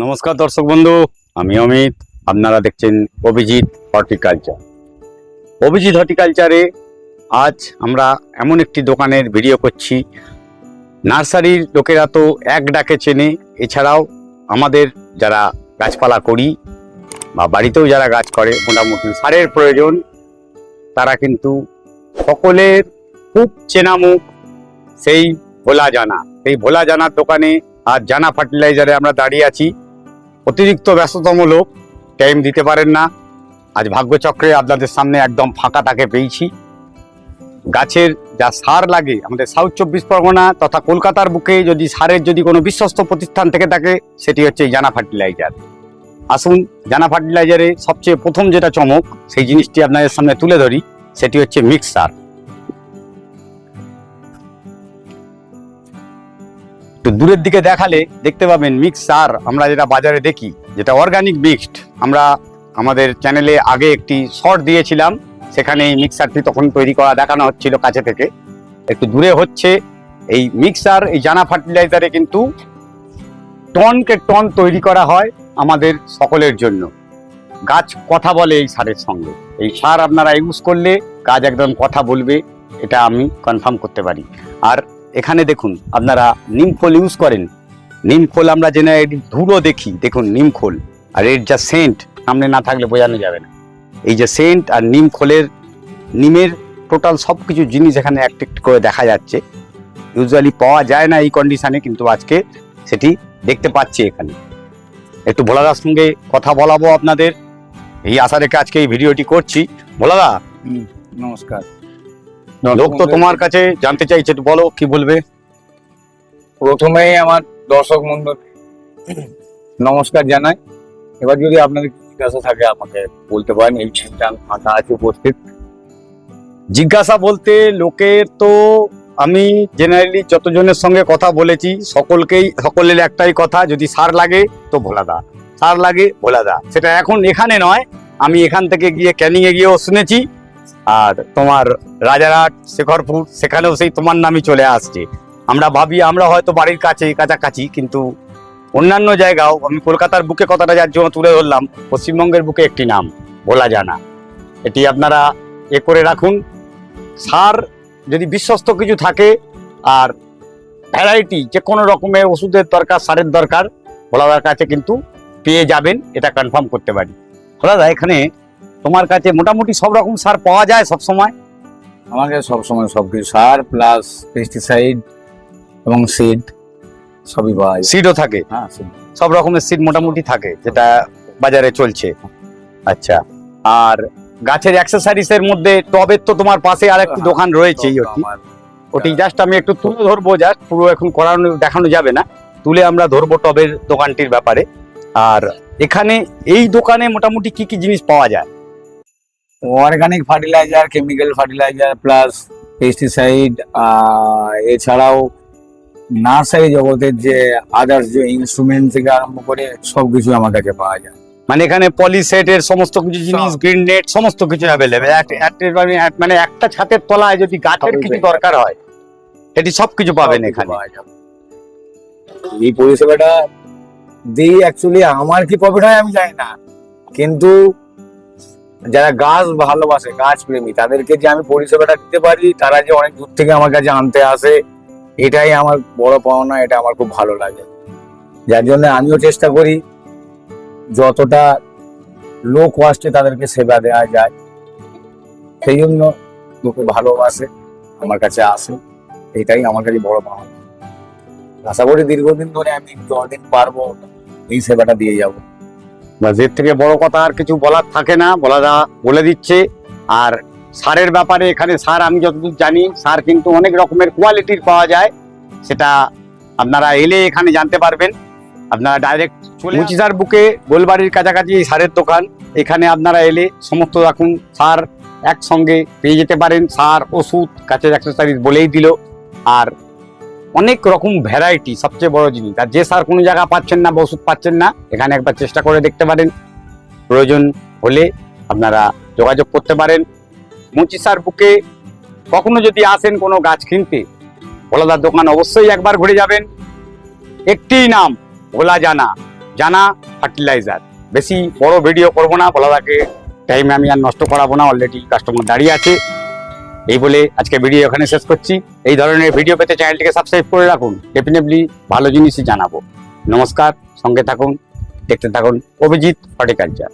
নমস্কার দর্শক বন্ধু, আমি অমিত। আপনারা দেখছেন অভিজিৎ হর্টিকালচার। অভিজিৎ হর্টিকালচারে আজ আমরা এমন একটি দোকানের ভিডিও করছি। নার্সারির লোকেরা তো এক ডাকে চেনে। এছাড়াও আমাদের যারা গাছপালা করি বা বাড়িতেও যারা গাছ করে, মোটামুটি সারের প্রয়োজন, তারা কিন্তু সকলের খুব চেনা মুখ সেই ভোলা জানা। সেই ভোলা জানার দোকানে আর জানা ফার্টিলাইজারে আমরা দাঁড়িয়ে আছি। অতিরিক্ত ব্যস্ততম লোক টাইম দিতে পারেন না। আজ ভাগ্যচক্রে আপনাদের সামনে একদম ফাঁকা তাকে পেয়েছি। গাছের যা সার লাগে, আমাদের সাউথ চব্বিশ পরগনা তথা কলকাতার বুকে যদি সারের যদি কোনো বিশ্বস্ত প্রতিষ্ঠান থেকে থাকে, সেটি হচ্ছে জানা ফার্টিলাইজার। আসুন, জানা ফার্টিলাইজারে সবচেয়ে প্রথম যেটা চমক, সেই জিনিসটি আপনাদের সামনে তুলে ধরি, সেটি হচ্ছে মিক্স সার দূরের দিকে দেখালে দেখতে পাবেন মিক্স সার। আমরা যেটা বাজারে দেখি, যেটা অর্গানিক মিক্সড আমরা আমাদের চ্যানেলে আগে একটি শর্ট দিয়েছিলাম সেখানে এই মিক্সারটি তখন তৈরি করা দেখানো হচ্ছিল কাছে থেকে। একটু দূরে হচ্ছে এই মিক্সার এই জানা ফার্টিলাইজারে কিন্তু টনকে টন তৈরি করা হয় আমাদের সকলের জন্য। গাছ কথা বলে এই সারের সঙ্গে। এই সার আপনারা ইউজ করলে গাছ একদম কথা বলবে, এটা আমি কনফার্ম করতে পারি। আর এখানে দেখুন, আপনারা নিম খোল ইউজ করেন। নিম খোল আমরা জেনারেলি ধুলো দেখি, দেখুন নিম খোল। আর এর যা সেন্ট সামনে না থাকলে বোঝানো যাবে না। এই যে সেন্ট আর নিম খোলের, নিমের টোটাল সব কিছু জিনিস এখানে একটা করে দেখা যাচ্ছে। ইউজুয়ালি পাওয়া যায় না এই কন্ডিশনে কিন্তু আজকে সেটি দেখতে পাচ্ছি এখানে। একটু ভোলাদার সঙ্গে কথা বলাবো আপনাদের। এই আশা রেখে আজকে এই ভিডিওটি করছি। ভোলাদা? নমস্কার। লোক তো তোমার কাছে জানতে চাইছে একটু বলো কি বলবে? প্রথমেই আমার দর্শক মন্ডল নমস্কার জানাই। এবার যদি আপনাদের জিজ্ঞাসা থাকে আমাকে বলতে পারেন। এই আমি ফাঁকা আছে উপস্থিত। জিজ্ঞাসা বলতে লোকের তো আমি জেনারেলি যতজনের সঙ্গে কথা বলেছি সকলকেই সকলের একটাই কথা যদি সার লাগে তো ভোলা ভোলাদা সার লাগে ভোলাদা সেটা এখন এখানে নয় আমি এখান থেকে গিয়ে ক্যানিং এ গিয়েও শুনেছি। আর তোমার রাজারহাট, শেখরপুর, সেখানেও সেই তোমার নামই চলে আসছে। আমরা ভাবি, আমরা হয়তো বাড়ির কাছে, কাছাকাছি, কিন্তু অন্যান্য জায়গাও, আমি কলকাতার বুকে কথাটা যার জন্য তুলে ধরলাম, পশ্চিমবঙ্গের বুকে একটি নাম, ভোলা জানা। এটি আপনারা এ করে রাখুন। সার যদি বিশ্বস্ত কিছু থাকে, আর ভ্যারাইটি যে কোনো রকমের ওষুধের দরকার, সারের দরকার, ভোলাদার কাছে কিন্তু পেয়ে যাবেন, এটা কনফার্ম করতে পারি। ভোলাদা, এখানে তোমার কাছে মোটামুটি সব রকম সার পাওয়া যায় সব সময়? আমাকে সবসময় সবকিছু সার প্লাস পেস্টিসাইড এবং সিড সবই পাওয়া যায়। সিডও থাকে? হ্যাঁ সব রকমের সিড মোটামুটি থাকে যেটা বাজারে চলছে। আচ্ছা আর গাছের অ্যাক্সেসারিজ এর মধ্যে টবের তো তোমার পাশে আর একটি দোকান রয়েছেই ওটি। ওটি জাস্ট আমি একটু তুলে ধরবো জাস্ট পুরো এখন করানো দেখানো যাবে না। তুলে আমরা ধরবো টবের দোকানটির ব্যাপারে। আর এখানে এই দোকানে মোটামুটি কি কি জিনিস পাওয়া যায়? Organic fertiliser chemical fertiliser plus pesticide এছাড়াও নার্সারি জগতের যে আদার্স যে ইনস্ট্রুমেন্ট থেকে আরম্ভ করে সবকিছু আমার কাছে পাওয়া যায়। মানে এখানে পলিসেটের সমস্ত কিছু জিনিস। গ্রিন নেট সমস্ত কিছু অ্যাভেলেবেল মানে একটা ছাতের তলায় যদি গাছের কিছু দরকার হয় এটি সব কিছু পাবেন এখানে। এই পরিষেবাটা দিই অ্যাকচুয়ালি আমার কি প্রফিট হয় আমি জানি না। কিন্তু যারা গাছ ভালোবাসে, গাছ প্রেমী, তাদেরকে যে আমি পরিষেবাটা দিতে পারি, তারা যে অনেক দূর থেকে আমার কাছে আনতে আসে, এটাই আমার বড় পাওনা, এটা আমার খুব ভালো লাগে। যার জন্য আমিও চেষ্টা করি, যতটা লো কস্টে তাদেরকে সেবা দেওয়া যায়, সেই জন্য লোকে ভালোবাসে, আমার কাছে আসে, এটাই আমার কাছে বড় পাওনা। আশা করি দীর্ঘদিন ধরে আমি যতদিন পারব, এই সেবাটা দিয়ে যাব। বাসের থেকে বড় কথা আর কিছু বলার থাকে না বলাদা বলে দিচ্ছে। আর সারের ব্যাপারে এখানে সার আমি যতদূর জানি সার কিন্তু অনেক রকমের কোয়ালিটির পাওয়া যায়। সেটা আপনারা এলে এখানে জানতে পারবেন। আপনারা ডাইরেক্ট চলে মুচিসার বুকে গোলবাড়ির কাছাকাছি এই সারের দোকান। এখানে আপনারা এলে সমস্ত রকম সার একসঙ্গে পেয়ে যেতে পারেন। সার ওষুধ গাছের অ্যাক্সেসারিজ বলেই দিল। আর অনেক রকম ভ্যারাইটি সবচেয়ে বড় জিনিস। আর যে সার কোনো জায়গা পাচ্ছেন না বা ওষুধ পাচ্ছেন না, এখানে একবার চেষ্টা করে দেখতে পারেন। প্রয়োজন হলে আপনারা যোগাযোগ করতে পারেন। মুচি সার বুকে কখনো যদি আসেন কোনো গাছ কিনতে ভোলাদার দোকান অবশ্যই একবার ঘুরে যাবেন। একটি নাম, ভোলা জানা। জানা ফার্টিলাইজার বেশি বড় ভিডিও করব না বলা থাকে টাইম আমি আর নষ্ট করাবো না অলরেডি কাস্টমার দাঁড়িয়ে আছে। এই বলে আজকে ভিডিও এখানে শেষ করছি। এই ধরনের ভিডিও পেতে চ্যানেলটিকে সাবস্ক্রাইব করে রাখুন। ডেফিনেটলি ভালো জিনিসই জানাব। নমস্কার, সঙ্গে থাকুন, দেখতে থাকুন অভিজিৎ হর্টিকালচার